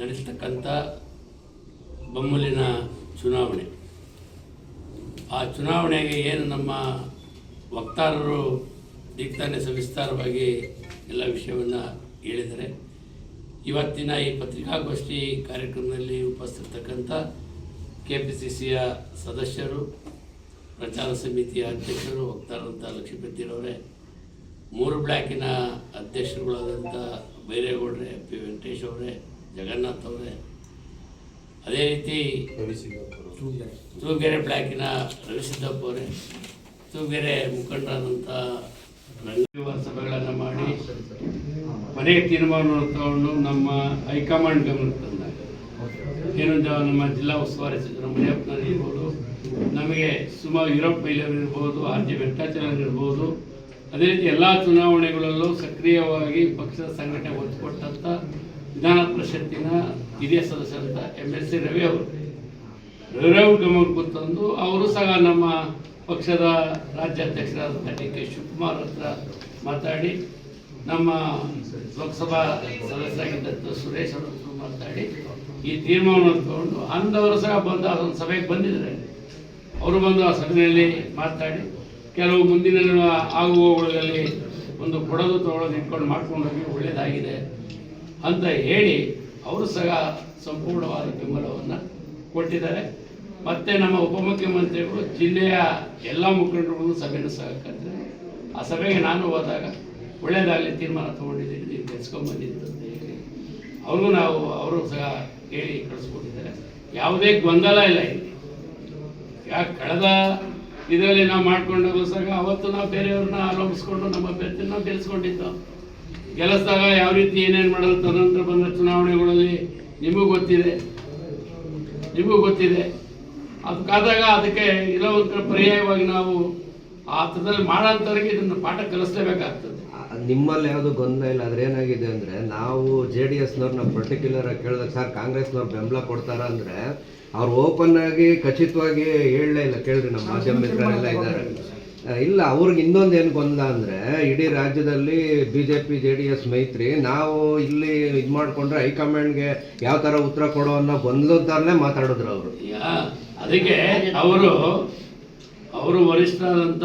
ನಡೆಸ್ತಕ್ಕಂಥ ಬೊಮ್ಮಲಿನ ಚುನಾವಣೆ. ಆ ಚುನಾವಣೆಗೆ ಏನು ನಮ್ಮ ವಕ್ತಾರರು ಈಗ ತಾನೇ ಸವಿಸ್ತಾರವಾಗಿ ಎಲ್ಲ ವಿಷಯವನ್ನು ಹೇಳಿದರೆ ಇವತ್ತಿನ ಈ ಪತ್ರಿಕಾಗೋಷ್ಠಿ ಕಾರ್ಯಕ್ರಮದಲ್ಲಿ ಉಪಸ್ಥಿತಕ್ಕಂಥ ಕೆ ಪಿ ಸಿ ಸಿಯ ಸದಸ್ಯರು, ಪ್ರಚಾರ ಸಮಿತಿಯ ಅಧ್ಯಕ್ಷರು ವಕ್ತಾರಂಥ ಲಕ್ಷ್ಮೀಪತಿರವರೇ ಮೂರು ಬ್ಲ್ಯಾಕಿನ ಅಧ್ಯಕ್ಷರುಗಳಾದಂಥ ಬೈರೇಗೌಡ್ರೆ ಪಿ ವೆಂಕಟೇಶ್ ಅವರೇ ಜಗನ್ನಾಥ್ ಅವರೇ ಅದೇ ರೀತಿ ತೂಗೆರೆ ಬ್ಲಾಕಿನ ರವಿಸಿದ್ದಪ್ಪ ಅವರೇ. ತೂಗೆರೆ ಮುಖಂಡರಾದಂಥ ಸಭೆಗಳನ್ನು ಮಾಡಿ ಮನೆಯ ತೀರ್ಮಾನವನ್ನು ತಗೊಂಡು ನಮ್ಮ ಹೈಕಮಾಂಡ್ ಗಮನಕ್ಕೆ ತಂದಾಗ ಏನು ನಮ್ಮ ಜಿಲ್ಲಾ ಉಸ್ತುವಾರಿ ಸಚಿವರು ಮುನಿಯಪ್ಪನಲ್ಲಿ ಇರ್ಬೋದು ನಮಗೆ ಸುಮಾರು ಯುರೋಪ್ ಮೈಲರ್ ಇರ್ಬೋದು ಆರ್ ಜಿ ಇರ್ಬೋದು ಅದೇ ರೀತಿ ಎಲ್ಲ ಚುನಾವಣೆಗಳಲ್ಲೂ ಸಕ್ರಿಯವಾಗಿ ಪಕ್ಷದ ಸಂಘಟನೆ ಒತ್ತು ಕೊಟ್ಟಂಥ ವಿಧಾನ ಪರಿಷತ್ತಿನ ಹಿರಿಯ ಸದಸ್ಯರಂತ ಎಂ ಎಸ್ ಸಿ ರವಿ ಅವರು ರವಿರಾವ್ ಗಮನಕ್ಕೆ ತಂದು ಅವರು ಸಹ ನಮ್ಮ ಪಕ್ಷದ ರಾಜ್ಯಾಧ್ಯಕ್ಷರಾದಂಥ ಡಿ ಕೆ ಶಿವಕುಮಾರ್ ಹತ್ರ ಮಾತಾಡಿ, ನಮ್ಮ ಲೋಕಸಭಾ ಸದಸ್ಯರಾಗಿದ್ದಂಥ ಸುರೇಶ್ ಅವರ ಹತ್ರ ಮಾತಾಡಿ, ಈ ತೀರ್ಮಾನವನ್ನು ತಗೊಂಡು ಅಂದವರು ಸಹ ಬಂದು ಅದೊಂದು ಸಭೆಗೆ ಬಂದಿದ್ದಾರೆ. ಅವರು ಬಂದು ಆ ಸಭೆಯಲ್ಲಿ ಮಾತಾಡಿ, ಕೆಲವು ಮುಂದಿನ ಆಗುವಲ್ಲಿ ಒಂದು ಕೊಡೋದು ತಗೊಳ್ಳೋದು ಇಟ್ಕೊಂಡು ಮಾಡ್ಕೊಂಡು ಹೋಗಿ ಒಳ್ಳೆಯದಾಗಿದೆ ಅಂತ ಹೇಳಿ ಅವರು ಸಹ ಸಂಪೂರ್ಣವಾದ ಬೆಂಬಲವನ್ನು ಕೊಟ್ಟಿದ್ದಾರೆ. ಮತ್ತು ನಮ್ಮ ಉಪಮುಖ್ಯಮಂತ್ರಿಗಳು ಜಿಲ್ಲೆಯ ಎಲ್ಲ ಮುಖಂಡರುಗಳು ಸಭೆಯನ್ನು ಸಹ ಕರೆದಿದ್ದಾರೆ ಆ ಸಭೆಗೆ ನಾನು ಹೋದಾಗ ಒಳ್ಳೆಯದಾಗಲಿ ತೀರ್ಮಾನ ತೊಗೊಂಡಿದ್ದೀನಿ ನೀವು ಗೆಲ್ಸ್ಕೊಂಬಂದಿದ್ದು ಅಂತ ಹೇಳಿ ಅವ್ರಿಗೂ ನಾವು, ಅವರು ಸಹ ಹೇಳಿ ಕಳಿಸ್ಕೊಟ್ಟಿದ್ದಾರೆ. ಯಾವುದೇ ಗೊಂದಲ ಇಲ್ಲ ಇಲ್ಲಿ. ಯಾಕೆ ಕಳೆದ ಇದರಲ್ಲಿ ನಾವು ಮಾಡ್ಕೊಂಡಾಗಲೂ ಸಹ ಅವತ್ತು ನಾವು ಬೇರೆಯವ್ರನ್ನ ಅವಲಂಬಿಸ್ಕೊಂಡು ನಮ್ಮ ಅಭ್ಯರ್ಥಿನ ನಾವು ಗೆಲ್ಲಿಸ್ಕೊಂಡಿದ್ದು ಗೆಲ್ಲಿಸಿದಾಗ ಯಾವ ರೀತಿ ಏನೇನು ಮಾಡಲು ತದನಂತರ ಬಂದ ಚುನಾವಣೆಗಳಲ್ಲಿ ನಿಮಗೂ ಗೊತ್ತಿದೆ. ನಿಮಗೂ ಗೊತ್ತಿದೆ. ಅದಕ್ಕಾದಾಗ ಅದಕ್ಕೆ ಇರೋ ಒಂದು ಪರ್ಯಾಯವಾಗಿ ನಾವು ಆ ಥರದಲ್ಲಿ ಮಾಡೋಂಥವ್ರಿಗೆ ಇದನ್ನು ಪಾಠ ಕಲಿಸ್ಲೇಬೇಕಾಗ್ತದೆ. ನಿಮ್ಮಲ್ಲಿ ಯಾವುದು ಗೊಂದಲ ಇಲ್ಲ ಆದರೆ ಏನಾಗಿದೆ ಅಂದರೆ ನಾವು ಜೆ ಡಿ ಎಸ್ನವ್ರನ್ನ ಪರ್ಟಿಕ್ಯುಲರ್ ಆಗಿ ಕೇಳಿದಾಗ ಸರ್ ಕಾಂಗ್ರೆಸ್ನವ್ರು ಬೆಂಬಲ ಕೊಡ್ತಾರ ಅಂದರೆ ಅವ್ರು ಓಪನ್ ಆಗಿ ಖಚಿತವಾಗಿ ಹೇಳಲೇ ಇಲ್ಲ. ಕೇಳ್ರಿ ನಮ್ಮ ಮಾಧ್ಯಮ ಮಿತ್ರರೆಲ್ಲ ಇದ್ದಾರೆ. ಇಲ್ಲ ಅವ್ರಿಗೆ ಇನ್ನೊಂದು ಏನು ಗೊಂದಲ ಅಂದ್ರೆ ಇಡೀ ರಾಜ್ಯದಲ್ಲಿ B J P J D S ಮೈತ್ರಿ ನಾವು ಇಲ್ಲಿ ಇದು ಮಾಡಿಕೊಂಡ್ರೆ ಹೈಕಮಾಂಡ್ಗೆ ಯಾವ ಥರ ಉತ್ತರ ಕೊಡೋ ಅನ್ನೋ ಗೊಂದಲದಲ್ಲೇ ಮಾತಾಡಿದ್ರು ಅವರು. ಯಾ- ಅದಕ್ಕೆ ಅವರು ಅವರು ವರಿಷ್ಠರಾದಂಥ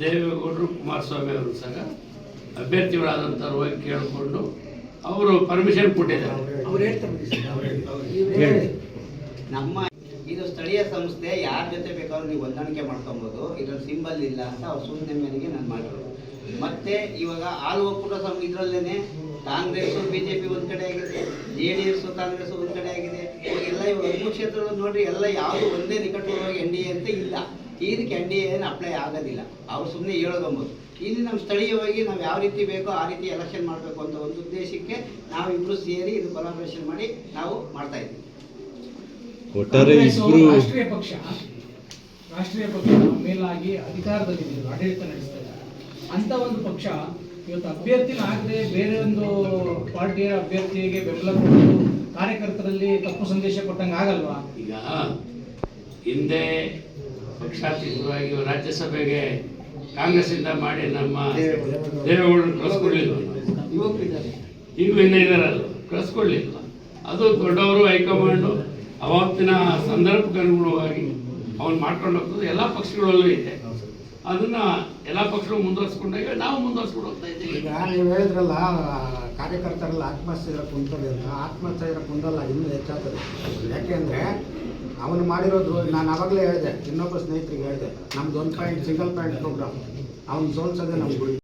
ದೇವೇಗೌಡರು ಕುಮಾರಸ್ವಾಮಿ ಅವರು ಸಹ ಅಭ್ಯರ್ಥಿಗಳಾದಂಥವ್ರು ಹೋಗಿ ಕೇಳಿಕೊಂಡು ಅವರು ಪರ್ಮಿಷನ್ ಕೊಟ್ಟಿದ್ದಾರೆ. ಅವ್ರು ಹೇಳ್ತಾರೆ. ನಮ್ಮ ಸ್ಥಳೀಯ ಸಂಸ್ಥೆ ಯಾರ ಜೊತೆ ಬೇಕಾದ್ರೂ ನೀವು ಹೊಂದಾಣಿಕೆ ಮಾಡ್ಕೊಬೋದು. ಇದ್ರಲ್ಲಿ ಸಿಂಬಲ್ ಇಲ್ಲ ಅಂತ ಅವ್ರು ಸುಮ್ಮನೆ ಮೇಲೆ ನಾನು ಮಾಡಿರೋದು. ಮತ್ತೆ ಇವಾಗ ಆಲ್ ಒಕ್ಕೂಟ ಸಂಘ ಇದರಲ್ಲೇನೆ ಕಾಂಗ್ರೆಸ್ ಬಿಜೆಪಿ ಒಂದ್ ಕಡೆ ಆಗಿದೆ, ಜೆ ಡಿ ಎಸ್ ಕಾಂಗ್ರೆಸ್ ಒಂದ್ ಕಡೆ ಆಗಿದೆ. ಇವಾಗೆಲ್ಲ ಇವಾಗ ಹದಿಮೂರು ಕ್ಷೇತ್ರಗಳು ನೋಡ್ರಿ ಎಲ್ಲ ಯಾವುದು ಒಂದೇ ನಿಕಟವಾಗಿ ಎನ್ ಡಿ ಎ ಅಂತ ಇಲ್ಲ. ಇದಕ್ಕೆ ಎನ್ ಡಿ ಎನ್ ಅಪ್ಲೈ ಆಗೋದಿಲ್ಲ. ಅವ್ರು ಸುಮ್ಮನೆ ಹೇಳೋದಂಬೋದು. ಇಲ್ಲಿ ನಮ್ಮ ಸ್ಥಳೀಯವಾಗಿ ನಾವು ಯಾವ ರೀತಿ ಬೇಕೋ ಆ ರೀತಿ ಎಲೆಕ್ಷನ್ ಮಾಡಬೇಕು ಅಂತ ಒಂದು ಉದ್ದೇಶಕ್ಕೆ ನಾವಿಬ್ರು ಸೇರಿ ಇದು ಕೊಲಾಬ್ರೇಷನ್ ಮಾಡಿ ನಾವು ಮಾಡ್ತಾ ಇದ್ದೀವಿ. ಒಟ್ಟಾರೆ ಇಬ್ರು ರಾಷ್ಟ್ರೀಯ ಪಕ್ಷ. ರಾಷ್ಟ್ರೀಯ ಪಕ್ಷ ಮೇಲಾಗಿ ಅಧಿಕಾರದಲ್ಲಿ ಆಡಳಿತ ನಡೆಸ್ತಾ ಇದೆ ಅಂತ ಒಂದು ಪಕ್ಷ ಇವತ್ತು ಅಭ್ಯರ್ಥಿನ ಆಗದೆ ಬೇರೆ ಒಂದು ಪಾರ್ಟಿಯ ಅಭ್ಯರ್ಥಿಗೆ ಬೆಂಬಲ ಕೊಟ್ಟು ಕಾರ್ಯಕರ್ತರಲ್ಲಿ ತಪ್ಪು ಸಂದೇಶ ಕೊಟ್ಟಂಗೆ ಆಗಲ್ವಾ? ಈಗ ಹಿಂದೆ ಪಕ್ಷಾತೀತವಾಗಿ ರಾಜ್ಯಸಭೆಗೆ ಕಾಂಗ್ರೆಸ್ಸಿಂದ ಮಾಡಿ ನಮ್ಮ ದೇವೇಗೌಡರು ಕಳಿಸ್ಕೊಡ್ಲಿಲ್ಲ ಈಗಲೂ ಇನ್ನೂ ಇದಾರಲ್ಲ ಅದು ದೊಡ್ಡವರು ಹೈಕಮಾಂಡು ಅವತ್ತಿನ ಸಂದರ್ಭಕ್ಕೆ ಅನುಗುಣವಾಗಿ ಅವನು ಮಾಡ್ಕೊಂಡು ಹೋಗ್ತದೆ ಎಲ್ಲ ಪಕ್ಷಗಳಲ್ಲೂ ಇದೆ. ಅದನ್ನ ಎಲ್ಲ ಪಕ್ಷಗಳು ಮುಂದುವರ್ಸ್ಕೊಂಡಾಗ ನಾವು ಮುಂದುವರ್ಸ್ಕೊಂಡು ಹೋಗ್ತಾ ಇದ್ದೀವಿ. ಈಗ ನೀವು ಹೇಳಿದ್ರಲ್ಲ, ಕಾರ್ಯಕರ್ತರೆಲ್ಲ ಆತ್ಮಹತ್ಯೆ ಕುಂತದೆ ಅಂತ. ಕುಂದಲ್ಲ, ಇನ್ನೂ ಹೆಚ್ಚಾಗ್ತದೆ. ಯಾಕೆಂದರೆ ಅವನು ಮಾಡಿರೋದು ನಾನು ಆವಾಗಲೇ ಹೇಳಿದೆ, ಇನ್ನೊಬ್ಬ ಸ್ನೇಹಿತರಿಗೆ ಹೇಳಿದೆ. ನಮ್ದು ಒಂದು ಪಾಯಿಂಟ್ ಸಿಂಗಲ್ ಪಾಯಿಂಟ್ ಪ್ರೋಗ್ರಾಮ್ ಅವ್ನು ಸೋಲ್ಸೋದೇ ನಮ್ಮ ಗುರಿ